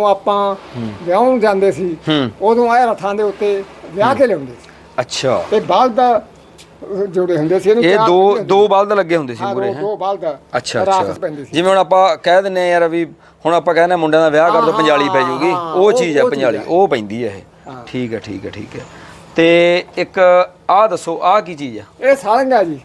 ਜਦੋਂ ਆਪਾਂ ਵਿਆਹਣ ਜਾਂਦੇ ਸੀ ਉਦੋਂ ਇਹ ਰੱਥਾਂ ਦੇ ਉੱਤੇ ਵਿਆਹ ਕੇ ਲਿਆਉਂਦੇ ਸੀ। ਅੱਛਾ। ਤੇ ਬਲਦ ਅਹ, ਜੋੜੇ ਹੁੰਦੇ ਸੀ ਇਹ ਦੋ ਦੋ ਬਲਦ ਲੱਗੇ ਹੁੰਦੇ ਸੀ ਮੂਰੇ ਦੋ ਹੈ? ਦੋ ਬਲਦ ਅੱਛਾ ਅੱਛਾ। ਜਿਵੇਂ ਹੁਣ ਆਪਾਂ ਕਹਿ ਦਿੰਨੇ ਆ ਯਾਰ ਵੀ ਹੁਣ ਆਪਾਂ ਕਹਿੰਦੇ ਆ ਮੁੰਡਿਆਂ ਦਾ ਵਿਆਹ ਕਰ ਦੋ ਪੰਜਾਲੀ ਪੈ ਜਾਊਗੀ ਹਾਂ, ਉਹ ਚੀਜ਼ ਹੈ ਪੰਜਾਲੀ। ਉਹ ਪੈਂਦੀ ਹੈ ਇਹ। ਠੀਕ ਹੈ ਠੀਕ ਹੈ ਠੀਕ ਹੈ। ਤੇ ਇੱਕ ਆਹ ਦੱਸੋ ਆਹ ਕੀ ਚੀਜ਼ ਆ ਇਹ ਸਾਲੰਗ ਜੀ।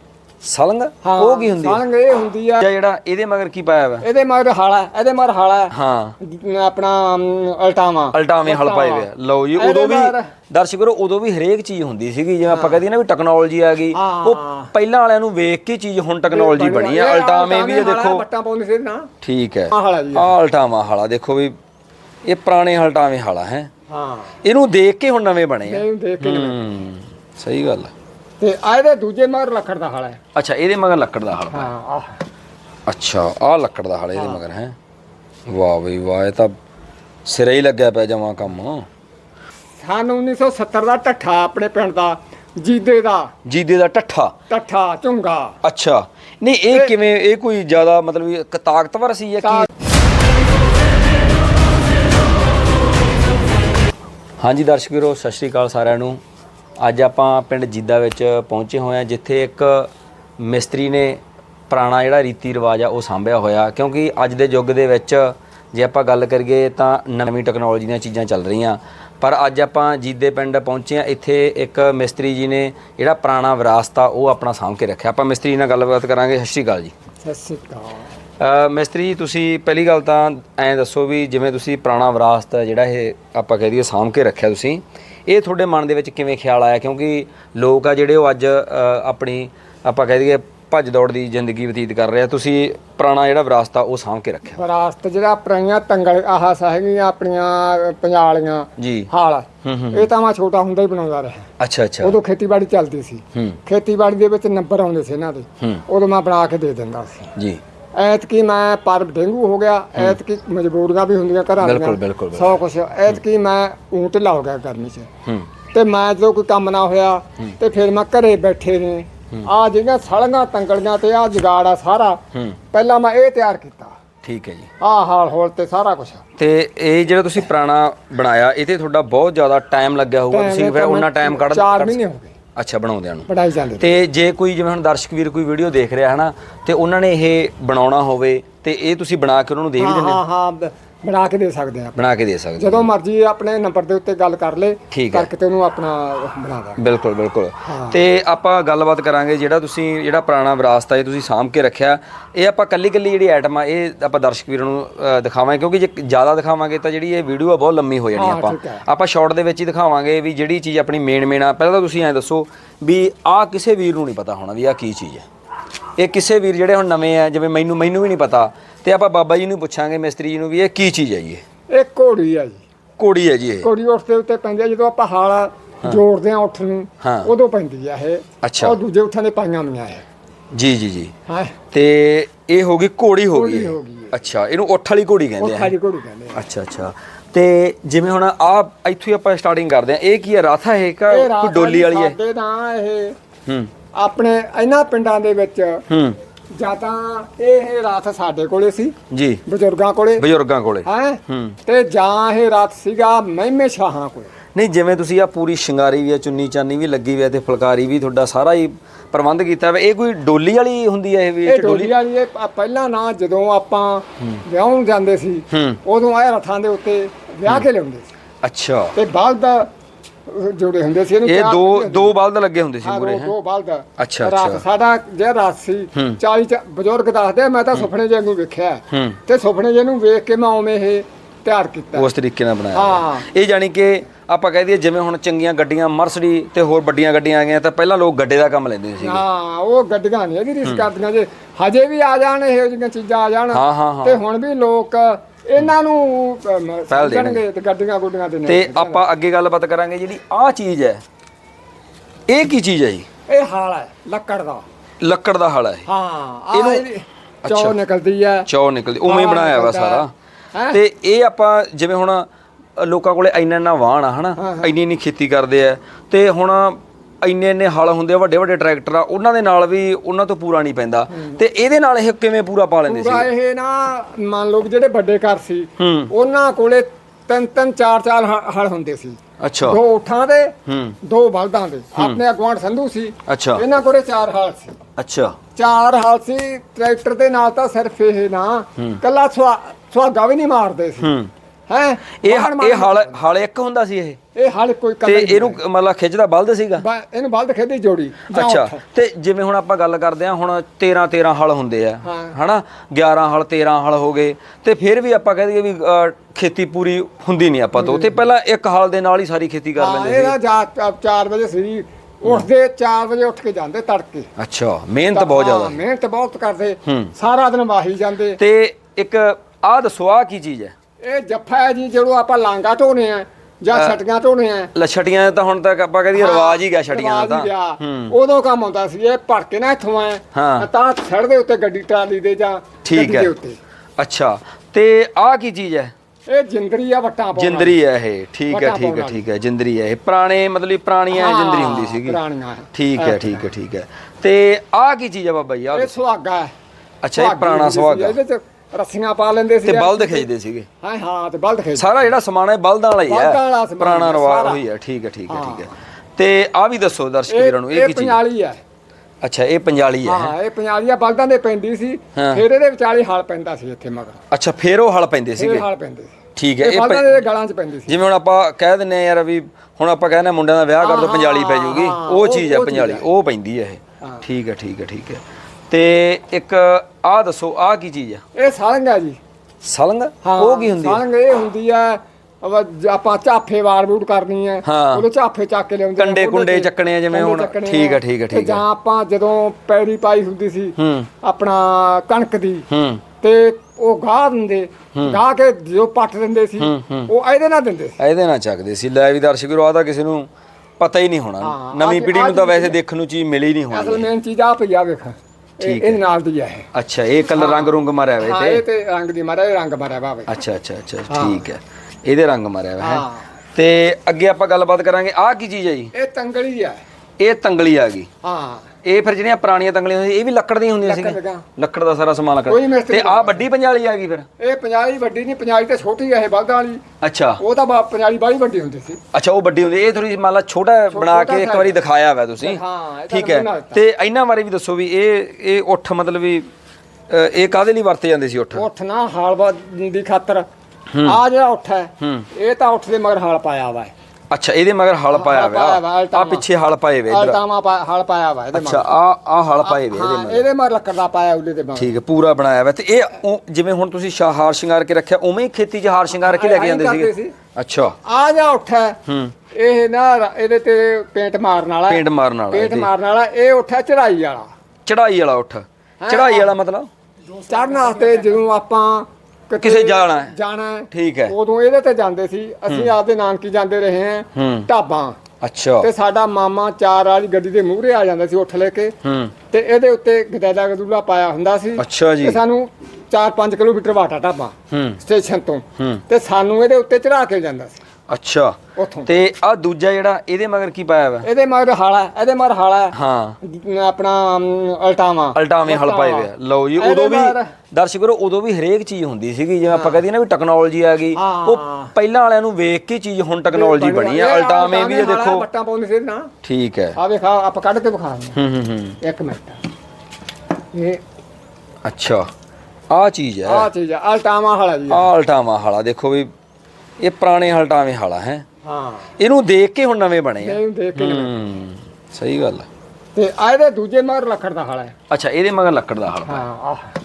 ਸਲੰਗ? ਹਾਂ ਉਹ ਕੀ ਹੁੰਦੀ ਹੈ? ਸਾਲੰਗ ਇਹ ਹੁੰਦੀ ਆ। ਜਾਂ ਜਿਹੜਾ ਇਹਦੇ ਮਗਰ ਕੀ ਪਾਇਆ ਵਾ ਇਹਦੇ ਮਗਰ ਹਾਲਾ ਇਹਦੇ ਮਗਰ ਹਾਲਾ। ਹਾਂ। ਆਪਣਾ ਅਮ, ਅਲਟਾਵਾ। ਅਲਟਾਵੇਂ ਹਲ ਪਾਏ ਹੋਏ ਆ। ਲਓ ਜੀ ਇਹਦੇ ਉਦੋਂ ਵੀ ਮਗਰ- ਦਰਸ਼ਕ ਉਦੋਂ ਵੀ ਹਰੇਕ ਚੀਜ਼ ਹੁੰਦੀ ਸੀਗੀ ਜਿਵੇਂ ਆਪਾਂ ਕਹਦੇ ਨਾ ਵੀ ਟੈਕਨੋਲੋਜੀ ਆ ਗਈ। ਹਾਂ। ਉਹ ਪਹਿਲਾਂ ਵਾਲਿਆਂ ਨੂੰ ਵੇਖ ਕੇ ਚੀਜ਼ ਹੁਣ ਟੈਕਨੋਲੋਜੀ ਬਣੀ ਆ। ਅਲਟਾਵੇਂ ਵੀ ਇਹ ਦੇਖੋ। ਬੱਟਾਂ ਪਾਉਂਦੇ ਸੀ ਨਾ। ਠੀਕ ਹੈ। ਆਹ ਹਾਲਾ ਜੀ। ਆ ਅਲਟਾਵਾ ਹਾਲਾ ਦੇਖੋ ਵੀ ਇਹ ਪੁਰਾਣੇ ਹਲਟਾਵੇਂ ਹਾਲਾ ਹੈ। ਹਾਂ। ਇਹਨੂੰ ਦੇਖ ਕੇ ਹੁਣ ਨਵੇਂ ਬਣੇ ਆ। ਇਹਨੂੰ ਦੇਖ ਕੇ ਹੂੰ ਸਹੀ ਗੱਲ ਆ। ਤੇ ਆ ਇਹਦੇ ਦੂਜੇ ਮਗਰ ਲੱਕੜ ਦਾ ਹਾਲਾ ਹੈ। ਅੱਛਾ ਇਹਦੇ ਮਗਰ ਲੱਕੜ ਦਾ ਹਲ ਹਾਂ ਆਹ। ਅੱਛਾ ਆਹ ਲੱਕੜ ਦਾ ਹਲ ਇਹਦੇ ਮਗਰ ਹੈ? ਵਾਹ ਬਈ ਵਾਹ ਇਹ ਤਾਂ ਸਿਰੇ ਹੀ ਲੱਗਿਆ ਪਿਆ ਜਮਾ ਕੰਮ। ਸਨ 1970 ਦਾ ਢੱਠਾ ਆਪਣੇ ਪਿੰਡ ਦਾ ਜੀਦੇ ਦਾ। ਜੀਦੇ ਦਾ ਟੱਠਾ ਢੱਠਾ ਝੁੰਗਾ। ਅੱਛਾ ਨਹੀਂ ਇਹ ਕਿਵੇਂ ਇਹ ਕੋਈ ਜ਼ਿਆਦਾ ਮਤਲਬ ਇੱਕ ਤਾਕਤਵਰ ਸੀ ਜਾਂ ਕੀ? ਹਾਂਜੀ ਦਰਸ਼ਕ ਵੀਰੋ ਸਤਿ ਸ਼੍ਰੀ ਅਕਾਲ ਸਾਰਿਆਂ ਨੂੰ। ਅੱਜ ਆਪਾਂ ਪਿੰਡ ਜੀਦਾ ਵਿੱਚ ਪਹੁੰਚੇ ਹੋਏ ਹਾਂ ਜਿੱਥੇ ਇੱਕ ਮਿਸਤਰੀ ਨੇ ਪੁਰਾਣਾ ਜਿਹੜਾ ਰੀਤੀ ਰਿਵਾਜ ਆ ਉਹ ਸਾਂਭਿਆ ਹੋਇਆ। ਕਿਉਂਕਿ ਅੱਜ ਦੇ ਯੁੱਗ ਦੇ ਵਿੱਚ ਜੇ ਆਪਾਂ ਗੱਲ ਕਰੀਏ ਤਾਂ ਨਵੀਂ ਟੈਕਨੋਲੋਜੀ ਦੀਆਂ ਚੀਜ਼ਾਂ ਚੱਲ ਰਹੀਆਂ। ਪਰ ਅੱਜ ਆਪਾਂ ਜੀਦੇ ਪਿੰਡ ਪਹੁੰਚੇ ਹਾਂ ਇੱਥੇ ਇੱਕ ਮਿਸਤਰੀ ਜੀ ਨੇ ਜਿਹੜਾ ਪੁਰਾਣਾ ਵਿਰਾਸਤ ਆ ਉਹ ਆਪਣਾ ਸਾਂਭ ਕੇ ਰੱਖਿਆ। ਆਪਾਂ ਮਿਸਤਰੀ ਨਾਲ ਗੱਲਬਾਤ ਕਰਾਂਗੇ। ਸਤਿ ਸ਼੍ਰੀ ਅਕਾਲ ਜੀ। ਸਤਿ ਸ਼੍ਰੀ ਅਕਾਲ। ਮਿਸਤਰੀ ਜੀ ਤੁਸੀਂ ਪਹਿਲੀ ਗੱਲ ਤਾਂ ਐਂ ਦੱਸੋ ਵੀ ਜਿਵੇਂ ਤੁਸੀਂ ਪੁਰਾਣਾ ਵਿਰਾਸਤ ਜਿਹੜਾ ਇਹ ਆਪਾਂ ਕਹਿ ਦਈਏ ਸਾਂਭ ਕੇ ਰੱਖਿਆ ਤੁਸੀਂ ਇਹ ਤੁਹਾਡੇ ਮਨ ਦੇ ਵਿੱਚ ਕਿਵੇਂ ਖਿਆਲ ਆਇਆ? ਕਿਉਂਕਿ ਲੋਕ ਆ ਜਿਹੜੇ ਉਹ ਅੱਜ ਆਪਣੀ ਆਪਾਂ ਕਹਿ ਦਈਏ ਭੱਜ ਦੌੜ ਦੀ ਜ਼ਿੰਦਗੀ ਬਤੀਤ ਕਰ ਰਹੇ ਤੁਸੀਂ ਪੁਰਾਣਾ ਜਿਹੜਾ ਵਿਰਾਸਤ ਆ ਉਹ ਸਾਂਭ ਕੇ ਰੱਖਿਆ। ਵਿਰਾਸਤ ਜਿਹੜਾ ਆਪਣੀਆਂ ਤੰਗਲ ਆਹ ਹੈਗੀਆਂ ਆਪਣੀਆਂ ਪੰਜਾਲੀਆਂ ਜੀ। ਹਾਲ ਇਹ ਤਾਂ ਮੈਂ ਛੋਟਾ ਹੁੰਦਾ ਹੀ ਬਣਾਉਂਦਾ ਰਿਹਾ। ਅੱਛਾ ਅੱਛਾ। ਉਦੋਂ ਖੇਤੀਬਾੜੀ ਚੱਲਦੀ ਸੀ। ਖੇਤੀਬਾੜੀ ਦੇ ਵਿੱਚ ਨੰਬਰ ਆਉਂਦੇ ਸੀ ਇਹਨਾਂ ਦੇ। ਉਦੋਂ ਮੈਂ ਬਣਾ ਕੇ ਦੇ ਦਿੰਦਾ ਸੀ। ਜੀ। ਐਤਕੀ ਮੈਂ ਪਰ ਡੇਂਗੂ ਹੋ ਗਿਆ ਐਤਕੀ ਮਜਬੂਰੀਆਂ ਵੀ ਹੁੰਦੀਆਂ ਘਰਾਂ ਦੀਆਂ। ਬਿਲਕੁਲ, ਬਿਲਕੁਲ, ਸੌ ਕੁਛ ਐਤਕੀ ਮੈਂ ਊਂਟ ਲਾ ਹੋ ਗਿਆ ਗਰਮੀ 'ਚ। ਹੂੰ। ਤੇ ਮੈਂ ਜਦੋਂ ਕੋਈ ਕੰਮ ਨਾ ਹੋਇਆ ਤੇ ਫਿਰ ਮੈਂ ਘਰੇ ਬੈਠੇ ਨੇ। ਆ ਜਿਹੜੀਆਂ ਸੜੀਆਂ ਤੰਗਲੀਆਂ ਤੇ ਆ ਜਗਾੜ ਆ ਸਾਰਾ ਹੂੰ। ਪਹਿਲਾਂ ਮੈਂ ਇਹ ਤਿਆਰ ਕੀਤਾ। ਠੀਕ ਹੈ ਜੀ। ਆ ਹਾਲ ਹੋਲ ਤੇ ਸਾਰਾ ਕੁਝ ਤੇ ਇਹ ਜਿਹੜਾ ਤੁਸੀਂ ਪੁਰਾਣਾ ਬਣਾਇਆ ਇਹ ਤੇ ਤੁਹਾਡਾ ਬਹੁਤ ਜ਼ਿਆਦਾ ਟਾਈਮ ਲੱਗਿਆ ਹੋਊਗਾ ਤੁਸੀਂ ਫਿਰ ਉਹਨਾਂ ਟਾਈਮ ਕੱਢ 4 ਕੱਢ- ਮਹੀਨੇ ਹੋ ਗਏ। ਅੱਛਾ ਬਣਾਉਂਦਿਆਂ ਨੂੰ ਜਾਂਦੇ ਤੇ ਜੇ ਕੋਈ ਜਿਵੇਂ ਹੁਣ ਦਰਸ਼ਕ ਵੀਰ ਕੋਈ ਵੀਡੀਓ ਦੇਖ ਰਿਹਾ ਹੈ ਨਾ ਤੇ ਉਹਨਾਂ ਨੇ ਇਹ ਬਣਾਉਣਾ ਹੋਵੇ ਤੇ ਇਹ ਤੁਸੀਂ ਬਣਾ ਕੇ ਉਹਨਾਂ ਨੂੰ ਦੇ ਵੀ ਹਾਂ ਦਿੰਦੇ ਹੋ? ਹਾਂ ਹਾਂ ਬ- ਬਣਾ ਕੇ ਦੇ ਸਕਦੇ ਆ ਬਣਾ ਕੇ ਦੇ ਸਕਦੇ। ਜਦੋਂ ਮਰਜ਼ੀ ਆਪਣੇ ਨੰਬਰ ਦੇ ਉੱਤੇ ਗੱਲ ਕਰ ਲੈ ਠੀਕ ਹੈ। ਕਰਕੇ ਤੇ ਉਹਨੂੰ ਆਪਣਾ ਬਣਾ ਦਾਂ ਬਿਲਕੁਲ ਬਿਲਕੁਲ। ਤੇ ਆਪਾਂ ਗੱਲਬਾਤ ਕਰਾਂਗੇ ਜਿਹੜਾ ਤੁਸੀਂ ਜਿਹੜਾ ਪੁਰਾਣਾ ਵਿਰਾਸਤ ਹੈ ਤੁਸੀਂ ਸਾਂਭ ਕੇ ਰੱਖਿਆ ਇਹ ਆਪਾਂ ਕੱਲੀ ਕੱਲੀ ਜਿਹੜੀ ਆਈਟਮ ਆ ਇਹ ਆਪਾਂ ਦਰਸ਼ਕ ਵੀਰਾਂ ਨੂੰ ਅ, ਦਿਖਾਵਾਂਗੇ ਕਿਉਂਕਿ ਜੇ ਜ਼ਿਆਦਾ ਦਿਖਾਵਾਂਗੇ ਤਾਂ ਜਿਹੜੀ ਇਹ ਵੀਡੀਓ ਆ ਬਹੁਤ ਲੰਮੀ ਹੋ ਜਾਣੀ ਹਾਂ, ਆਪਾਂ ਠੀਕ ਹੈ। ਆਪਾਂ ਸ਼ਾਰਟ ਦੇ ਵਿੱਚ ਹੀ ਦਿਖਾਵਾਂਗੇ ਵੀ ਜਿਹੜੀ ਚੀਜ਼ ਆਪਣੀ ਮੇਨ ਮੇਨ ਆ ਪਹਿਲਾਂ ਤਾਂ ਤੁਸੀਂ ਐਂ ਦੱਸੋ ਵੀ ਆਹ ਕਿਸੇ ਵੀਰ ਨੂੰ ਨਹੀਂ ਪਤਾ ਹੋਣਾ ਵੀ ਆਹ ਕੀ ਚੀਜ਼ ਹੈ ਇਹ ਕਿਸੇ ਵੀਰ ਜਿਹੜੇ ਹੁਣ ਨਵੇਂ ਆ ਜਿਵੇਂ ਮੈਨੂੰ ਮੈਨੂੰ ਵੀ ਨਹੀਂ ਪਤਾ ਤੇ ਆਪਾਂ ਬਾਬਾ ਜੀ ਨੂੰ ਪੁੱਛਾਂਗੇ ਮਿਸਤਰੀ ਜੀ ਨੂੰ ਵੀ ਇਹ ਕੀ ਚੀਜ਼ ਹੈ ਜੀ ਇਹ? ਇਹ ਘੋੜੀ ਆ ਜੀ। ਕੋੜੀ ਹੈ ਜੀ ਇਹ? ਘੋੜੀ ਉਸ ਦੇ ਉੱਤੇ ਪੈਂਦੀ ਆ ਜਦੋਂ ਆਪਾਂ ਹਾਲ ਜੋੜਦੇ ਆ ਉੱਠ ਨੂੰ ਹਾਂ। ਉਦੋਂ ਪੈਂਦੀ ਆ ਇਹ। ਅੱਛਾ। ਉਹ ਦੂਜੇ ਉੱਠਾਂ ਦੇ ਪਾਈਆਂ ਹੁੰਦੀਆਂ ਇਹ। ਜੀ ਜੀ ਜੀ। ਹਾਂ। ਤੇ ਇਹ ਹੋ ਗਈ ਘੋੜੀ ਹੋ ਗਈ ਘੋੜੀ ਇਹ। ਹੋ ਗਈ ਇਹ। ਅੱਛਾ ਇਹਨੂੰ ਉੱਠ ਵਾਲੀ ਘੋੜੀ ਕਹਿੰਦੇ ਉੱਠ ਆ ਵਾਲੀ ਘੋੜੀ ਕਹਿੰਦੇ ਆ। ਅੱਛਾ ਅੱਛਾ। ਤੇ ਜਿਵੇਂ ਹੁਣ ਆ ਇੱਥੋਂ ਹੀ ਆਪਾਂ ਸਟਾਰਟਿੰਗ ਕਰਦੇ ਆ। ਇਹ ਕੀ ਹੈ ਰਥ ਹੈ ਕਾ ਕੋਈ ਡੋਲੀ ਵਾਲੀ ਹੈ ਸਾਡੇ ਤਾਂ ਇਹ ਹੂੰ। ਆਪਣੇ ਇਹਨਾਂ ਪਿੰਡਾਂ ਦੇ ਵਿੱਚ ਹੂੰ। ਜਾਂ ਤਾਂ ਇਹ ਰਾਤ ਸਾਡੇ ਕੋਲੇ ਸੀ ਜੀ। ਬਜ਼ੁਰਗਾਂ ਕੋਲੇ। ਬਜ਼ੁਰਗਾਂ ਕੋਲੇ। ਹੈ? ਹੂੰ। ਤੇ ਜਾਂ ਇਹ ਰਾਤ ਸੀਗਾ ਮਹਿਮੇ ਸ਼ਾਹਾਂ ਕੋਲੇ। ਨਹੀਂ ਜਿਵੇਂ ਤੁਸੀਂ ਆ ਪੂਰੀ ਸ਼ਿੰਗਾਰੀ ਵੀ ਹੈ ਚੁੰਨੀ ਚਾਨੀ ਵੀ ਲੱਗੀ ਵੀ ਹੈ ਤੇ ਫੁਲਕਾਰੀ ਵੀ ਤੁਹਾਡਾ ਸਾਰਾ ਹੀ ਪ੍ਰਬੰਧ ਕੀਤਾ ਹੋਇਆ। ਇਹ ਕੋਈ ਡੋਲੀ ਵਾਲੀ ਹੁੰਦੀ ਹੈ ਇਹ ਵੀ ਇਹ ਡੋਲੀ? ਵਾਲੀ ਇਹ ਪਹਿਲਾਂ ਨਾ ਜਦੋਂ ਆਪਾਂ ਵਿਆਹਣ ਜਾਂਦੇ ਸੀ ਉਦੋਂ ਇਹ ਰਥਾਂ ਦੇ ਉੱਤੇ ਵਿਆਹ ਕੇ ਲਿਆਉਂਦੇ ਸੀ। ਅੱਛਾ। ਤੇ ਬਲਦ ਅਹ, ਜੋੜੇ ਹੁੰਦੇ ਸੀ ਇਹਨੂੰ ਇਹ ਚਾਰ- ਦੋ ਦੋ ਬਲਦ ਲੱਗੇ ਹੁੰਦੇ ਸੀ ਹਾਂ, ਮੂਰੇ ਦੋ ਹੈ ਦੋ ਬਲਦ ਅੱਛਾ, ਰਾਤ ਅੱਛਾ। ਸਾਡਾ ਜੇ ਰਾਤ ਸੀ ਹੂੰ। 40 ਚ- ਬਜ਼ੁਰਗ ਦੱਸਦੇ ਮੈਂ ਤਾਂ ਸੁਪਨੇ ਜੇ ਨੂੰ ਵੇਖਿਆ ਹੂੰ ਤੇ ਸੁਪਨੇ ਜੇ ਨੂੰ ਵੇਖ ਕੇ ਮੈਂ ਉਵੇਂ ਇਹ ਤਿਆਰ ਕੀਤਾ ਉਸ ਤਰੀਕੇ ਨਾਲ ਬਣਾਇਆ ਹਾਂ। ਹੋਇਆ। ਇਹ ਜਾਨੀ ਕਿ ਆਪਾਂ ਕਹਿ ਦਈਏ ਜਿਵੇਂ ਹੁਣ ਚੰਗੀਆਂ ਗੱਡੀਆਂ ਮਰਸਡੀ ਤੇ ਹੋਰ ਵੱਡੀਆਂ ਗੱਡੀਆਂ ਆ ਗਈਆਂ ਤਾਂ ਪਹਿਲਾਂ ਲੋਕ ਗੱਡੇ ਦਾ ਕੰਮ ਲੈਂਦੇ ਸੀ ਹਾਂ ਉਹ ਗੱਡੀਆਂ ਨਹੀਂ ਇਹਦੀ ਰੀਸ ਕਰਦੀਆਂ ਜੇ ਹਜੇ ਵੀ ਆ ਜਾਣ ਇਹੋ ਜਿਹੀਆਂ ਚੀਜ਼ਾਂ ਆ ਜਾਣ ਹਾਂ, ਹਾਂ, ਹਾਂ। ਤੇ ਹੁਣ ਵੀ ਲੋਕ ਇਹਨਾਂ ਨੂੰ ਪਹਿਲ ਦੇਣਗੇ। ਤੇ ਗੱਡੀਆਂ ਗੁੱਡੀਆਂ ਤੇ ਤੇ ਆਪਾਂ ਅੱਗੇ ਗੱਲਬਾਤ ਕਰਾਂਗੇ ਜਿਹੜੀ ਆਹ ਚੀਜ਼ ਹੈ। ਇਹ ਕੀ ਚੀਜ਼ ਹੈ ਜੀ? ਇਹ ਹਾਲ ਹੈ ਲੱਕੜ ਦਾ। ਲੱਕੜ ਦਾ ਹਲ ਹੈ। ਹਾਂ ਆ ਇਹਨੂੰ-। ਚੌ ਨਿਕਲਦੀ ਹੈ। ਚੌ ਨਿਕਲਦੀ ਉਵੇਂ ਹੀ ਬਣਾਇਆ ਵਾ। ਸਾਰਾ? ਤੇ ਇਹ ਆਪਾਂ ਜਿਵੇਂ ਹੁਣ ਲੋਕਾਂ ਕੋਲੇ ਇੰਨਾ ਇੰਨਾ ਵਾਹਣ ਆ ਹਨਾ? ਇੰਨੀ ਇੰਨੀ ਖੇਤੀ ਕਰਦੇ ਆ। ਤੇ ਹੁਣ ਇੰਨੇ ਇੰਨੇ ਹਲ ਹੁੰਦੇ ਆ ਵੱਡੇ ਵੱਡੇ ਟਰੈਕਟਰ ਆ ਉਹਨਾਂ ਦੇ ਨਾਲ ਵੀ ਉਹਨਾਂ ਤੋਂ ਪੂਰਾ ਨਹੀਂ ਪੈਂਦਾ। ਤੇ ਇਹਦੇ ਨਾਲ ਇਹ ਕਿਵੇਂ ਪੂਰਾ ਪਾ ਲੈਂਦੇ ਸੀ? ਪੂਰਾ ਇਹ ਨਾ ਮੰਨ ਲਓ ਜਿਹੜੇ ਵੱਡੇ ਘਰ ਸੀ ਉਹਨਾਂ ਕੋਲੇ ਤਿੰਨ ਤਿੰਨ ਚਾਰ ਚਾਰ ਹਲ ਹੁੰਦੇ ਸੀ। ਅੱਛਾ। ਦੋ ਉਠਾਂ ਦੇ ਦੋ ਬਲਦਾਂ ਦੇ। ਆਪਣੇ ਅਗਵਾਂਡ ਸੰਧੂ ਸੀ ਅੱਛਾ। ਇਹਨਾਂ ਕੋਲੇ ਚਾਰ ਹਲ ਸੀ। ਅੱਛਾ। ਚਾਰ ਹਲ ਸੀ ਟਰੈਕਟਰ ਦੇ ਨਾਲ ਤਾਂ ਸਿਰਫ ਇਹ ਨਾ ਕੱਲਾ ਸੁਹਾ ਸੁਹਾਗਾ ਵੀ ਨਹੀਂ ਮਾਰਦੇ ਸੀ। ਹੂੰ? ਇਹ ਇਹ ਹਲ ਹਲ ਇੱਕ ਹੁੰਦਾ ਸੀ ਇਹ। ਇਹ ਹਲ ਕੋਈ ਤੇ ਕੱਲਾ ਇਹਨੂੰ ਮਤਲਬ ਖਿੱਚਦਾ ਬਲਦ ਸੀਗਾ? ਇਹਨੂੰ ਬਲਦ ਖੇਦੀ ਜੋੜੀ ਅੱਛਾ। ਤੇ ਜਿਵੇਂ ਹੁਣ ਆਪਾਂ ਗੱਲ ਕਰਦੇ ਆ ਹੁਣ 13 13 ਹਲ ਹੁੰਦੇ ਆ। ਹਨਾ? 11 ਹਲ 13 ਹਲ ਹੋ ਗਏ। ਤੇ ਫਿਰ ਵੀ ਆਪਾਂ ਕਹਿ ਦਈਏ ਵੀ ਖੇਤੀ ਪੂਰੀ ਹੁੰਦੀ ਨਹੀਂ ਆਪਾਂ ਤੋਂ। ਤੇ ਪਹਿਲਾਂ ਇੱਕ ਹਲ ਦੇ ਨਾਲ ਹੀ ਸਾਰੀ ਖੇਤੀ ਕਰ ਲੈਂਦੇ ਇਹਦਾ ਜਾ 4 ਵਜੇ ਸੀ ਉੱਠਦੇ 4 ਵਜੇ ਉੱਠ ਕੇ ਜਾਂਦੇ ਤੜਕੇ। ਸੀ ਅੱਛਾ ਮਿਹਨਤ ਬਹੁਤ ਜ਼ਿਆਦਾ। ਮਿਹਨਤ ਬਹੁਤ ਕਰਦੇ। ਸਾਰਾ ਦਿਨ ਵਾਹੀ ਜਾਂਦੇ। ਤੇ ਇੱਕ ਆਹ ਦੱਸੋ ਆਹ ਕੀ ਚੀਜ਼ ਹੈ? ਇਹ ਜੱਫਾ ਹੈ ਜੀ ਜਦੋਂ ਆਪਾਂ ਲਾਂਗਾ ਢੋਨੇ ਆ ਜਾਂ ਛਟੀਆਂ ਢੋਨੇ ਆ। ਲਛਟੀਆਂ ਤਾਂ ਹੁਣ ਤੱਕ ਆਪਾਂ ਕਹਦੇ ਰਿਵਾਜ ਹੀ ਗਿਆ ਛਟੀਆਂ ਦਾ ਤਾਂ। ਉਦੋਂ ਕੰਮ ਆਉਂਦਾ ਸੀ ਇਹ ਭੜ ਕੇ ਨਾ ਇੱਥੋਂ ਹਾਂ। ਤਾਂ ਛੜ ਦੇ ਉੱਤੇ ਗੱਡੀ ਟਰਾਲੀ ਦੇ ਜਾਂ ਠੀਕ ਹੈ। ਅੱਛਾ ਤੇ ਆਹ ਕੀ ਚੀਜ਼ ਹੈ? ਇਹ ਜਿੰਦਰੀ ਆ ਵੱਟਾਂ ਪਾਉਣ ਜਿੰਦਰੀ ਹੈ ਇਹ ਠੀਕ ਹੈ ਠੀਕ ਹੈ ਠੀਕ ਹੈ ਜਿੰਦਰੀ ਹੈ ਇਹ। ਪੁਰਾਣੇ ਮਤਲਬ ਪੁਰਾਣੀਆਂ ਜਿੰਦਰੀ ਹੁੰਦੀ ਸੀਗੀ। ਪੁਰਾਣੀਆਂ। ਠੀਕ ਹੈ ਠੀਕ ਹੈ ਠੀਕ ਹੈ। ਤੇ ਆਹ ਕੀ ਚੀਜ਼ ਹੈ ਬਾਬਾ ਜੀ? ਆਹ ਇਹ ਸੁਹਾਗਾ ਹੈ। ਅੱਛਾ ਇਹ ਪੁਰਾਣਾ ਸੁਹਾਗਾ। ਇਹਦੇ ਚ ਰੱਸੀਆਂ ਪਾ ਲੈਂਦੇ ਸੀ ਤੇ ਬਲਦ ਖਿੱਚਦੇ ਸੀਗੇ। ਹਾਂ ਹਾਂ ਤੇ ਬਲਦ ਖਿੱਚ ਸਾਰਾ ਜਿਹੜਾ ਸਮਾਨ ਹੈ ਬਲਦਾਂ ਵਾਲਾ ਹੀ ਹੈ। ਪੁਰਾਣਾ ਰਵਾਜ। ਹੋਈ ਹੈ। ਠੀਕ ਹੈ ਠੀਕ ਹੈ ਠੀਕ ਹੈ। ਤੇ ਆ ਵੀ ਦੱਸੋ ਦਰਸ਼ਕ ਵੀਰਾਂ ਨੂੰ ਇਹ ਕੀ ਚੀਜ਼ ਪੰਜਾਲੀ ਹੈ। ਅੱਛਾ ਇਹ ਪੰਜਾਲੀ ਹੈ ਹਾਂ ਇਹ ਪੰਜਾਲੀਆ ਬਲਦਾਂ ਦੇ ਪੈਂਦੀ ਸੀ। ਫਿਰ ਇਹਦੇ ਵਿਚਾਲੇ ਹਲ ਪੈਂਦਾ ਸੀ ਇੱਥੇ ਮਗਰ। ਅੱਛਾ ਫੇਰ ਉਹ ਹਲ ਪੈਂਦੇ ਸੀਗੇ? ਹਲ ਪੈਂਦੇ ਸੀ। ਠੀਕ ਹੈ ਇਹ ਬਲਦਾਂ ਦੇ ਗਲਾਂ 'ਚ ਪੈਂਦੀ ਸੀ। ਜਿਵੇਂ ਹੁਣ ਆਪਾਂ ਕਹਿ ਦਿੰਨੇ ਆ ਯਾਰ ਵੀ ਹੁਣ ਆਪਾਂ ਕਹਿੰਦੇ ਆ ਮੁੰਡਿਆਂ ਦਾ ਵਿਆਹ ਕਰ ਦੋ ਪੰਜਾਲੀ ਪੈ ਜੂਗੀ। ਉਹ ਚੀਜ਼ ਹੈ ਚੀਜ਼ ਪੰਜਾਲੀ। ਉਹ ਪੈਂਦੀ ਹੈ ਇਹ। ਠੀਕ ਹੈ ਠੀਕ ਹੈ ਠੀਕ ਹੈ। ਤੇ ਇੱਕ ਆਹ ਦੱਸੋ ਆਹ ਕੀ ਚੀਜ਼ ਆ? ਇਹ ਸਾਲੰਗ ਹੈ ਜੀ। ਸਲੰਗ? ਉਹ ਕੀ ਹੁੰਦੀ ਹੈ ਸਾਲੰਗ ਇਹ ਹੁੰਦੀ ਅਵਾ ਜ- ਆਪਾਂ ਝਾਫੇ ਵਾਰ ਬੂਟ ਕਰਨੀ ਹੈ ਹਾਂ। ਉਹਦੇ ਝਾਫੇ ਚੱਕ ਕੇ ਲਿਆਉਂਦੇ ਕੰਡੇ ਆ, ਉਹਦੇ ਕੁੰਡੇ ਚੱਕਣੇ ਆ ਜਿਵੇਂ ਕੰਡੇ ਹੁਣ। ਚੱਕਣੇ ਠੀਕ ਆ। ਠੀਕ ਤੇ ਠੀਕ ਹੈ। ਜਾਂ ਆਪਾਂ ਜਦੋਂ ਪੈੜੀ ਪਾਈ ਹੁੰਦੀ ਸੀ ਹੂੰ। ਆਪਣਾ ਕਣਕ ਦੀ ਹੂੰ। ਤੇ ਉਹ ਗਾਹ ਦਿੰਦੇ ਗਾਹ ਕੇ ਜੋ ਪੱਟ ਦਿੰਦੇ ਸੀ ਉਹ ਇਹਦੇ ਨਾਲ ਦਿੰਦੇ ਸੀ। ਇਹਦੇ ਨਾਲ ਚੱਕਦੇ ਸੀ। ਲੈ ਵੀ ਦਰਸ਼ਕ ਵੀਰੋ ਆ ਤਾਂ ਕਿਸੇ ਨੂੰ ਪਤਾ ਹੀ ਨਹੀਂ ਹੋਣਾ। ਹਾਂ, ਨਵੀਂ ਅੱਜ- ਪੀੜ੍ਹੀ ਨੂੰ ਅੱਜ ਤਾਂ ਵੈਸੇ ਦੇਖਣ ਨੂੰ ਚੀਜ਼ ਮਿਲੀ ਨਹੀਂ ਅਸਲ ਹੋਣੀ। ਮੇਨ ਚੀਜ਼ ਆ ਪਈ ਆ ਵੇਖ। ਠੀਕ ਹੈ। ਇਹਦੇ ਨਾਲ ਦੀ ਇਹ ਅੱਛਾ ਇਹ ਕਲਰ ਰੰਗ ਰੁੰਗ ਮਾਰਿਆ ਹਾਂ ਹੋਇਆ ਇਹ ਤੇ ਰੰਗ ਦੀ ਮਾਰਾ ਇਹ ਰੰਗ ਮਾਰਿਆ ਵਾ ਵੇ। ਅੱਛਾ ਅੱਛਾ ਅੱਛਾ ਠੀਕ ਹੈ। ਇਹਦੇ ਰੰਗ ਮਾਰਿਆ ਹੋਇਆ ਹੈ? ਹਾਂ। ਤੇ ਅੱਗੇ ਆਪਾਂ ਗੱਲਬਾਤ ਕਰਾਂਗੇ। ਆਹ ਕੀ ਚੀਜ਼ ਹੈ ਜੀ? ਇਹ ਤੰਗੜੀ ਆ। ਇਹ ਤੰਗਲੀ ਆ ਗਈ। ਹਾਂ। ਇਹ ਫਿਰ ਜਿਹੜੀਆਂ ਪੁਰਾਣੀਆਂ ਤੰਗਲੀਆਂ ਹੁੰਦੀਆਂ ਇਹ ਵੀ ਲੱਕੜ ਦੀਆਂ ਹੁੰਦੀਆਂ ਲੱਕੜ ਸੀਗੀਆਂ। ਦੀਆਂ। ਲੱਕੜ ਦਾ ਸਾਰਾ ਸਮਾਨ ਲੱਕੜ। ਮਿਸਤਰੀ ਤੇ ਆਹ ਵੱਡੀ ਪੰਜਾਲੀ ਆ ਗਈ ਫਿਰ? ਇਹ ਪੰਜਾਲੀ ਵੱਡੀ ਨਹੀਂ ਪੰਜਾਲੀ ਤੇ ਛੋਟੀ ਆ ਇਹ ਬਲਦਾਂ ਵਾਲੀ। ਅੱਛਾ। ਉਹ ਤਾਂ ਬਾ- ਪੰਜਾਲੀ ਬਾਲੀ ਵੱਡੀ ਹੁੰਦੀ ਸੀ। ਅੱਛਾ ਉਹ ਵੱਡੀ ਹੁੰਦੀ। ਇਹ ਥੋੜੀ ਮੰਨ ਲਾ ਛੋਟਾ ਬਣਾ ਕੇ ਇੱਕ size ਵਾਰੀ ਦਿਖਾਇਆ ਹੋਇਆ ਤੁਸੀਂ। ਹਾਂ, ਇਹ ਤਾਂ ਠੀਕ ਹੈ। ਦਿੱਤਾ। ਤੇ ਇਹਨਾਂ ਬਾਰੇ ਵੀ ਦੱਸੋ ਵੀ ਇਹ ਇਹ ਉੱਠ ਮਤਲਬ ਵੀ ਅ, ਇਹ ਕਾਦੇ ਲਈ ਵਰਤੇ ਜਾਂਦੇ ਸੀ ਉੱਠ? ਉੱਠ ਨਾ ਹਾਲ ਦੀ ਖਾਤਰ। ਆ ਜਿਹੜਾ ਉੱਠ ਹੈ ਹੂੰ। ਇਹ ਤਾਂ ਉੱਠ ਦੇ ਮਗਰ ਹਾਲ ਪਾਇਆ ਵਾ ਅੱਛਾ ਇਹਦੇ ਮਗਰ ਹਲ ਪਾਇਆ ਹੋਇਆ। ਹੋਇਆ, ਆ। ਪਿੱਛੇ ਹਲ ਪਾਏ ਵੇ ਇਧਰ। ਪਾ- ਹਾਲ ਪਾਇਆ ਵਾ ਇਹਦੇ ਅੱਛਾ ਮਗਰ। ਆ ਆ ਹਲ ਪਾਏ ਵੇ ਇਹਦੇ ਮਗਰ। ਇਹਦੇ ਮਗਰ ਲੱਕੜ ਦਾ ਪਾਇਆ ਉਹਦੇ ਮਗਰ। ਠੀਕ ਹੈ ਪੂਰਾ ਬਣਾਇਆ ਹੋਇਆ ਤੇ ਇਹ ਜਿਵੇਂ ਹੁਣ ਤੁਸੀਂ ਹਾਰ ਸ਼ਿੰਗਾਰ ਕੇ ਰੱਖਿਆ ਉਵੇਂ ਹੀ ਖੇਤੀ 'ਚ ਹਾਰ ਸ਼ਿੰਗਾਰ ਕੇ ਲੈ ਕੇ ਜਾਂਦੇ ਸੀਗੇ। ਅੱਛਾ। ਆ ਜਾ ਉੱਠ। ਹੈ। ਇਹ ਨਾ ਇਹਦੇ ਤੇ ਪੇਂਟ ਮਾਰਨ ਵਾਲਾ। ਪੇਂਟ ਮਾਰਨ ਵਾਲਾ ਪੇਂਟ। ਮਾਰਨ ਵਾਲਾ ਇਹ ਉੱਠ ਚੜਾਈ ਵਾਲਾ। ਚੜਾਈ ਵਾਲਾ ਉੱਠ। ਚੜਾਈ ਵਾਲਾ ਮਤਲਬ? ਚੜਨ ਵਾਸਤੇ ਜਦੋਂ ਆਪਾਂ ਕਿਸੇ ਜਾਣਾ ਹੈ। ਜਾਣਾ ਹੈ, ਠੀਕ ਹੈ। ਉਦੋਂ ਇਹਦੇ ਤੇ ਜਾਂਦੇ ਸੀ। ਅਸੀਂ ਆਪਦੇ ਨਾਨਕੀ ਜਾਂਦੇ ਰਹੇ ਹਾਂ। ਢਾਬਾਂ। ਅੱਛਾ। ਤੇ ਸਾਡਾ ਮਾਮਾ ਚਾਰ ਵਾਲੀ ਗੱਡੀ ਦੇ ਮੂਹਰੇ ਆ ਜਾਂਦਾ ਸੀ ਉੱਠ ਲੈ ਕੇ। ਹੂੰ। ਤੇ ਇਹਦੇ ਉੱਤੇ ਗਦੈਲਾ ਗਦੂਲਾ ਪਾਇਆ ਹੁੰਦਾ ਸੀ। ਅੱਛਾ ਜੀ। ਤੇ ਸਾਨੂੰ 4-5 ਕਿਲੋਮੀਟਰ ਵਾਟਾ ਢਾਬਾ ਹੂੰ। ਸਟੇਸ਼ਨ ਤੋਂ। ਤੇ ਸਾਨੂੰ ਇਹਦੇ ਉੱਤੇ ਚੜਾ ਕੇ ਜਾਂਦਾ ਸੀ। ਅੱਛਾ। ਉੱਥੋਂ। ਤੇ ਆ ਦੂਜਾ ਜਿਹੜਾ ਇਹਦੇ ਮਗਰ ਕੀ ਪਾਇਆ ਵਾ? ਇਹਦੇ ਮਗਰ ਹਾਲਾ ਇਹਦੇ ਮਗਰ ਹਾਲਾ। ਹਾਂ। ਆਪਣਾ ਅਮ, ਅਲਟਾਵਾ। ਅਲਟਾਵੇਂ ਹਲ ਪਾਏ ਵੇ ਲਓ ਜੀ ਇਹਦੇ ਉਦੋਂ ਵੀ ਮਗਰ- ਦਰਸ਼ਕ ਉਦੋਂ ਵੀ ਹਰੇਕ ਚੀਜ਼ ਹੁੰਦੀ ਸੀਗੀ ਜਿਵੇਂ ਆਪਾਂ ਕਹਦੇ ਨਾ ਵੀ ਟੈਕਨੋਲੋਜੀ ਆ ਗਈ। ਹਾਂ। ਉਹ ਪਹਿਲਾਂ ਵਾਲਿਆਂ ਨੂੰ ਵੇਖ ਕੇ ਚੀਜ਼ ਹੁਣ ਟੈਕਨੋਲੋਜੀ ਬਣੀ ਆ। ਅਲਟਾਵੇਂ ਵੀ ਇਹ ਦੇਖੋ। ਬੱਟਾਂ ਪਾਉਂਦੇ ਸੀ ਨਾ। ਠੀਕ ਹੈ। ਆ ਵੇਖਾ ਆਪਾਂ ਕੱਢ ਕੇ ਵਿਖਾ ਦਿੰਦੇ ਹੂੰ। ਹੂੰ ਹੂੰ ਹਾਂ। ਇੱਕ ਮਿੰਟ। ਇਹ ਅੱਛਾ। ਆ ਚੀਜ਼ ਹੈ। ਆ ਚੀਜ਼ ਆ ਅਲਟਾਵਾ ਹਾਲਾ ਜੀ। ਆ ਅਲਟਾਵਾਂ ਹਾਲਾ ਦੇਖੋ ਵੀ ਇਹ ਪੁਰਾਣੇ ਅਲਟਾਵੇਂ ਹਾਲਾ ਹੈ। ਹਾਂ। ਇਹਨੂੰ ਦੇਖ ਕੇ ਹੁਣ ਨਵੇਂ ਬਣੇ ਆ। ਇਹਨੂੰ ਦੇਖ ਕੇ। ਹੂੰ ਸਹੀ ਗੱਲ ਹੈ ਤੇ ਆ ਇਹਦੇ ਦੂਜੇ ਮਗਰ ਲੱਕੜ ਦਾ ਹਾਲਾ ਹੈ। ਅੱਛਾ ਇਹਦੇ ਮਗਰ ਲੱਕੜ ਦਾ ਹਾਲਾ ਹਾਂ ਆਹ।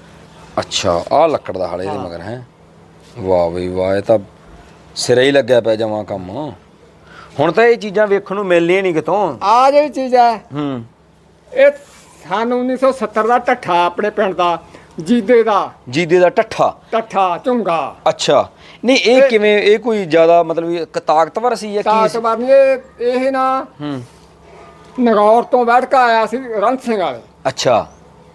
ਅੱਛਾ ਆ ਲੱਕੜ ਦਾ ਹਾਲਾ ਇਹਦੇ ਮਗਰ ਹੈ। ਵਾਹ ਬਈ ਵਾਹ ਇਹ ਤਾਂ ਸਿਰੇ ਹੀ ਲੱਗਿਆ ਪਿਆ ਜਮਾ ਕੰਮ। ਹੁਣ ਤਾਂ ਇਹ ਚੀਜ਼ਾਂ ਵੇਖਣ ਨੂੰ ਮਿਲਣੀਆਂ ਨਹੀਂ ਕਿਤੋਂ। ਆ ਜਿਹੜੀ ਚੀਜ਼ ਹੈ ਹੂੰ। ਇਹ ਸਾਨੂੰ 1970 ਦਾ ਢੱਠਾ ਆਪਣੇ ਪਿੰਡ ਦਾ ਜੀਦੇ ਦਾ। ਜੀਦੇ ਦਾ ਟੱਠਾ। ਢੱਠਾ ਝੁੰਗਾ। ਅੱਛਾ। ਨਹੀਂ ਇਹ ਕਿਵੇਂ ਇਹ ਕੋਈ ਜ਼ਿਆਦਾ ਮਤਲਬ ਇੱਕ ਤਾਕਤਵਰ ਸੀ ਜਾਂ ਕੀ ਸੀ? ਤਾਕਤਵਰ ਨਹੀਂ ਇਹ ਇਹ ਨਾ ਹੂੰ। ਨਗੌਰ ਤੋਂ ਬੈਠ ਕੇ ਆਇਆ ਸੀ ਰਣ ਸਿੰਘ ਵਾਲੇ। ਅੱਛਾ।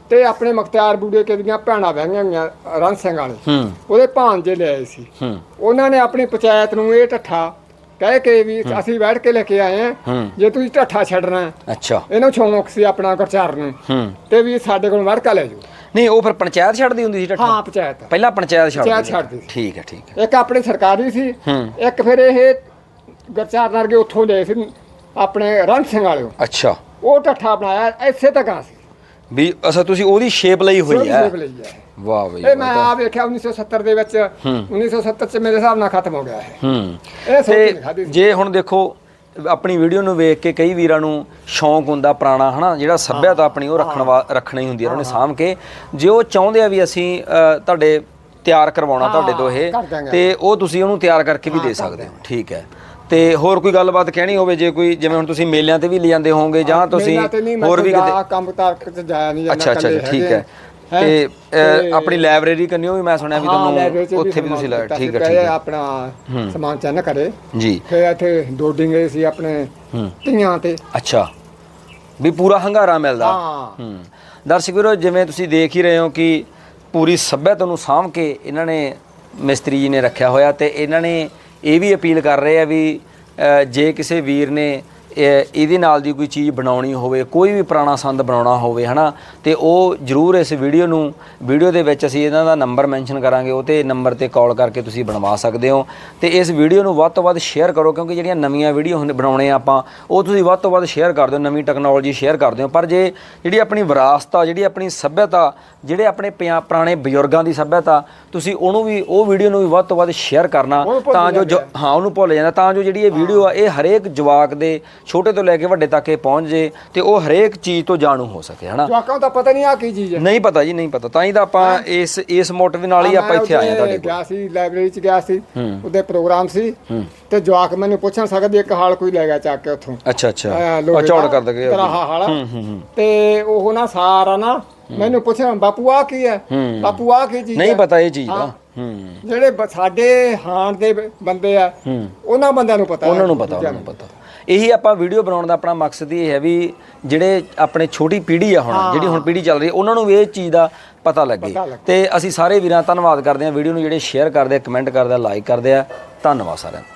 ਤੇ ਆਪਣੇ ਮਖਤਿਆਰ ਬੂੜੇ ਕੇ ਦੀਆਂ ਭੈਣਾਂ ਬਹਿਆਂ ਹੋਈਆਂ ਰਣ ਸਿੰਘ ਵਾਲੇ। ਹੂੰ। ਉਹਦੇ ਭਾਂਜੇ ਲਿਆਏ ਸੀ। ਹੂੰ। ਉਹਨਾਂ ਨੇ ਆਪਣੀ ਪੰਚਾਇਤ ਨੂੰ ਇਹ ਢੱਠਾ ਕਹਿ ਕੇ ਵੀ ਅਸੀਂ ਬੈਠ ਕੇ ਲੈ ਕੇ ਆਏ ਹਾਂ। ਹੂੰ। ਜੇ ਤੁਸੀਂ ਢੱਠਾ ਛੱਡਣਾ ਹੈ, ਅੱਛਾ। ਇਹਨੂੰ ਸ਼ੌਂਕ ਸੀ ਆਪਣਾ ਗੁਰਚਾਰ ਨੂੰ। ਹੂੰ। ਤੇ ਵੀ ਸਾਡੇ ਕੋਲ ਵੜਕਾ ਲੈ ਜਾਓ। ਨਹੀਂ ਉਹ ਫਿਰ ਪੰਚਾਇਤ ਛੱਡਦੀ ਹੁੰਦੀ ਸੀ ਢੱਠਾ? ਹਾਂ ਪੰਚਾਇਤ। ਪਹਿਲਾਂ ਪੰਚਾਇਤ ਛੱਡਦੀ ਪੰਚਾਇਤ ਸੀ। ਛੱਡਦੀ ਸੀ। ਠੀਕ ਹੈ ਠੀਕ ਹੈ। ਇੱਕ ਆਪਣੇ ਸਰਕਾਰੀ ਸੀ। ਹੂੰ। ਇੱਕ ਫਿਰ ਇਹ ਗਰਚਾਰ ਨਰਗੇ ਉੱਥੋਂ ਲਏ ਸੀ ਆਪਣੇ ਰਣ ਸਿੰਘ ਵਾਲਿਓ। ਅੱਛਾ। ਉਹ ਟੱਠਾ ਬਣਾਇਆ ਇੱਥੇ ਤੱਕ ਆ ਸੀ। ਵੀ ਅਸਾ ਤੁਸੀਂ ਉਹਦੀ ਸ਼ੇਪ ਲਈ ਹੋਈ ਹੈ? ਲਈ ਹੈ। ਵਾਹ ਬਈ ਇਹ ਮੈਂ ਆ ਵੇਖਿਆ 1970 ਦੇ ਵਿੱਚ 1970 ਚ ਮੇਰੇ ਹਿਸਾਬ ਨਾਲ ਖਤਮ ਹੋ ਗਿਆ ਹੈ ਹੂੰ। ਇਹ ਸੋਚੀ ਨਹੀਂ ਤੇ ਖਾਦੀ ਜੇ ਹੁਣ ਦੇਖੋ ਆਪਣੀ ਵੀਡੀਓ ਨੂੰ ਵੇਖ ਕੇ ਕਈ ਵੀਰਾਂ ਨੂੰ ਸ਼ੌਂਕ ਹੁੰਦਾ ਪੁਰਾਣਾ ਹਨਾ? ਜਿਹੜਾ ਸੱਭਿਅਤਾ ਆਪਣੀ ਉਹ ਰੱਖਣ ਵਾ ਰੱਖਣੀ ਹੁੰਦੀ ਹੈ ਉਹਨਾਂ ਨੇ ਸਾਂਭ ਕੇ। ਜੇ ਉਹ ਚਾਹੁੰਦੇ ਆ ਵੀ ਅਸੀਂ ਅ, ਤੁਹਾਡੇ ਤਿਆਰ ਕਰਵਾਉਣਾ ਤੁਹਾਡੇ ਤੋਂ ਇਹ ਕਰ ਦਾਂਗੇ। ਤੇ ਉਹ ਤੁਸੀਂ ਉਹਨੂੰ ਤਿਆਰ ਕਰਕੇ ਵੀ ਦੇ ਸਕਦੇ ਹੋ। ਠੀਕ ਹੈ। ਤੇ ਹੋਰ ਕੋਈ ਗੱਲਬਾਤ ਕਹਿਣੀ ਹੋਵੇ ਜੇ ਕੋਈ ਜਿਵੇਂ ਹੁਣ ਤੁਸੀਂ ਮੇਲਿਆਂ ਤੇ ਵੀ ਲਿਜਾਂਦੇ ਹੋਵੋਗੇ ਜਾਂ ਤੁਸੀਂ ਹੋਰ ਵੀ ਕਿਤੇ ਕੰਮ ਤੱਕ ਚ ਜਾਇਆ ਨਹੀਂ ਜਾਂਦਾ ਅੱਛਾ ਅੱਛਾ ਠੀਕ ਹੈਗੇ ਹੈਂ? ਤੇ ਆਪਣੀ ਲਾਇਬ੍ਰੇਰੀ ਕੰਨਿਓ ਵੀ ਮੈਂ ਸੁਣਿਆ ਵੀ ਤੁਹਾਨੂੰ ਉੱਥੇ ਵੀ ਤੁਸੀਂ ਸਮਾਨ ਲਾ ਦਿੱਤਾ ਠੀਕ ਹੈ ਠੀਕ ਹੈ। ਆਪਣਾ ਸਮਾਨ ਚੰਨ ਕਰੇ ਜੀ। ਫਿਰ ਇੱਥੇ ਦੋ ਡਿੰਗੇ ਸੀ ਆਪਣੇ ਹੂੰ। ਧੀਆਂ ਤੇ। ਅੱਛਾ। ਵੀ ਪੂਰਾ ਹੰਗਾਰਾ ਮਿਲਦਾ। ਹਾਂ। ਹੂੰ। ਦਰਸ਼ਕ ਵੀਰੋ ਜਿਵੇਂ ਤੁਸੀਂ ਦੇਖ ਹੀ ਰਹੇ ਹੋ ਕਿ ਪੂਰੀ ਸੱਭਿਅਤਾ ਨੂੰ ਸਾਂਭ ਕੇ ਇਹਨਾਂ ਨੇ ਮਿਸਤਰੀ ਜੀ ਨੇ ਰੱਖਿਆ ਹੋਇਆ ਤੇ ਇਹਨਾਂ ਨੇ ਇਹ ਵੀ ਅਪੀਲ ਕਰ ਰਹੇ ਆ ਵੀ ਅ, ਜੇ ਕਿਸੇ ਵੀਰ ਨੇ ਇਹਦੇ ਨਾਲ ਦੀ ਕੋਈ ਚੀਜ਼ ਬਣਾਉਣੀ ਹੋਵੇ ਕੋਈ ਵੀ ਪੁਰਾਣਾ ਸੰਦ ਬਣਾਉਣਾ ਹੋਵੇ ਹਨਾ ਤੇ ਉਹ ਜਰੂਰ ਇਸ ਵੀਡੀਓ ਨੂੰ ਵੀਡੀਓ ਦੇ ਵਿੱਚ ਅਸੀਂ ਇਹਨਾਂ ਦਾ ਨੰਬਰ ਮੈਂਸ਼ਨ ਕਰਾਂਗੇ ਉਹ ਤੇ ਨੰਬਰ ਤੇ ਕਾਲ ਕਰਕੇ ਤੁਸੀਂ ਬਣਵਾ ਸਕਦੇ ਹੋ। ਤੇ ਇਸ ਵੀਡੀਓ ਨੂੰ ਵੱਧ ਤੋਂ ਵੱਧ ਸ਼ੇਅਰ ਕਰੋ ਕਿਉਂਕਿ ਜਿਹੜੀਆਂ ਨਵੀਆਂ ਵੀਡੀਓ ਹੁੰਦੇ ਬਣਾਉਣੇ ਆ ਆਪਾਂ ਉਹ ਤੁਸੀਂ ਵੱਧ ਤੋਂ ਵੱਧ ਸ਼ੇਅਰ ਕਰ ਦਿਓ ਨਵੀਂ ਟੈਕਨੋਲੋਜੀ ਸ਼ੇਅਰ ਕਰ ਦਿਓ। ਪਰ ਜੇ ਜਿਹੜੀ ਆਪਣੀ ਵਿਰਾਸਤ ਆ ਜਿਹੜੀ ਆਪਣੀ ਸੱਭਿਅਤਾ ਜਿਹੜੇ ਆਪਣੇ ਪਿਆ- ਪੁਰਾਣੇ ਬਜ਼ੁਰਗਾਂ ਦੀ ਸੱਭਿਅਤਾ ਤੁਸੀਂ ਉਹਨੂੰ ਵੀ ਉਹ ਵੀਡੀਓ ਨੂੰ ਵੀ ਵੱਧ ਤੋਂ ਵੱਧ ਸ਼ੇਅਰ ਕਰਨਾ ਤਾਂ ਜੋ ਹਾਂ ਉਹਨੂੰ ਭੁੱਲ ਜਾਂਦਾ ਤਾਂ ਜੋ ਜਿਹੜੀ ਇਹ ਵੀਡੀਓ ਆ ਇਹ ਹਰੇਕ ਜਵਾਕ ਦੇ ਛੋਟੇ ਤੋਂ ਲੈ ਕੇ ਵੱਡੇ ਤੱਕ ਇਹ ਪਹੁੰਚ ਜੇ ਤੇ ਉਹ ਹਰੇਕ ਚੀਜ਼ ਤੋਂ ਜਾਣੂ ਹੋ ਸਕੇ ਹਨਾ? ਜਵਾਕਾਂ ਤਾਂ ਪਤਾ ਨਹੀਂ ਆ ਕੀ ਚੀਜ਼ ਹੈ। ਨਹੀਂ ਪਤਾ ਜੀ ਨਹੀਂ ਪਤਾ। ਤਾਂ ਹੀ ਤਾਂ ਆਪਾਂ ਇਸ ਇਸ ਮੋਟਿਵ ਨਾਲ ਹੀ ਆਪਾਂ ਇੱਥੇ ਆਏ ਆ ਤੁਹਾਡੇ ਕੋਲ ਗਿਆ ਸੀ ਲਾਇਬ੍ਰੇਰੀ ਚ ਗਿਆ ਸੀ। ਹੂੰ। ਉਹਦੇ ਪ੍ਰੋਗਰਾਮ ਸੀ। ਤੇ ਜਵਾਕ ਮੈਨੂੰ ਪੁੱਛਣ ਸਕਦੇ ਇੱਕ ਹਾਲ ਕੋਈ ਲੈ ਗਿਆ ਚੱਕ ਕੇ ਉੱਥੋਂ। ਅੱਛਾ ਅੱਛਾ। ਚੌੜ ਦਾ, ਕਰ ਦਗੇ ਤੇਰਾ ਆਹ ਹਾਲ ਹੂੰ ਹੂੰ ਹੂੰ। ਤੇ ਉਹ ਨਾ ਸਾਰਾ ਨਾ ਮੈਨੂੰ ਪੁੱਛਣ ਬਾਪੂ ਆ ਕੀ ਹੈ? ਹੂੰ। ਬਾਪੂ ਆ ਕੀ ਚੀਜ਼ ਨਹੀਂ ਹੈ? ਪਤਾ ਇਹ ਚੀਜ਼ ਦਾ। ਹਾਂ। ਹੂੰ। ਜਿਹੜੇ ਸਾਡੇ ਹਾਣ ਦੇ ਬੰਦੇ ਆ ਹੂੰ। ਉਹਨਾਂ ਬੰਦਿਆਂ ਨੂੰ ਪਤਾ ਉਹਨਾਂ ਹੈ। ਨੂੰ ਪਤਾ ਉਹਨਾਂ ਨੂੰ ਪਤਾ। ਇਹੀ ਆਪਾਂ ਵੀਡੀਓ ਬਣਾਉਣ ਦਾ ਆਪਣਾ ਮਕਸਦ ਇਹ ਹੈ ਵੀ ਜਿਹੜੇ ਆਪਣੇ ਛੋਟੀ ਪੀੜ੍ਹੀ ਆ ਹੁਣ ਜਿਹੜੀ ਹੁਣ ਪੀੜ੍ਹੀ ਚੱਲ ਰਹੀ ਹੈ ਉਹਨਾਂ ਨੂੰ ਵੀ ਇਹ ਚੀਜ਼ ਦਾ ਪਤਾ ਲੱਗੇ। ਤੇ ਅਸੀਂ ਸਾਰੇ ਵੀਰਾਂ ਧੰਨਵਾਦ ਕਰਦੇ ਹਾਂ ਵੀਡੀਓ ਨੂੰ ਜਿਹੜੇ ਸ਼ੇਅਰ ਕਰਦੇ ਆ ਕਮੈਂਟ ਕਰਦੇ ਆ ਲਾਈਕ ਕਰਦੇ ਆ। ਧੰਨਵਾਦ ਸਾਰਿਆਂ ਦਾ।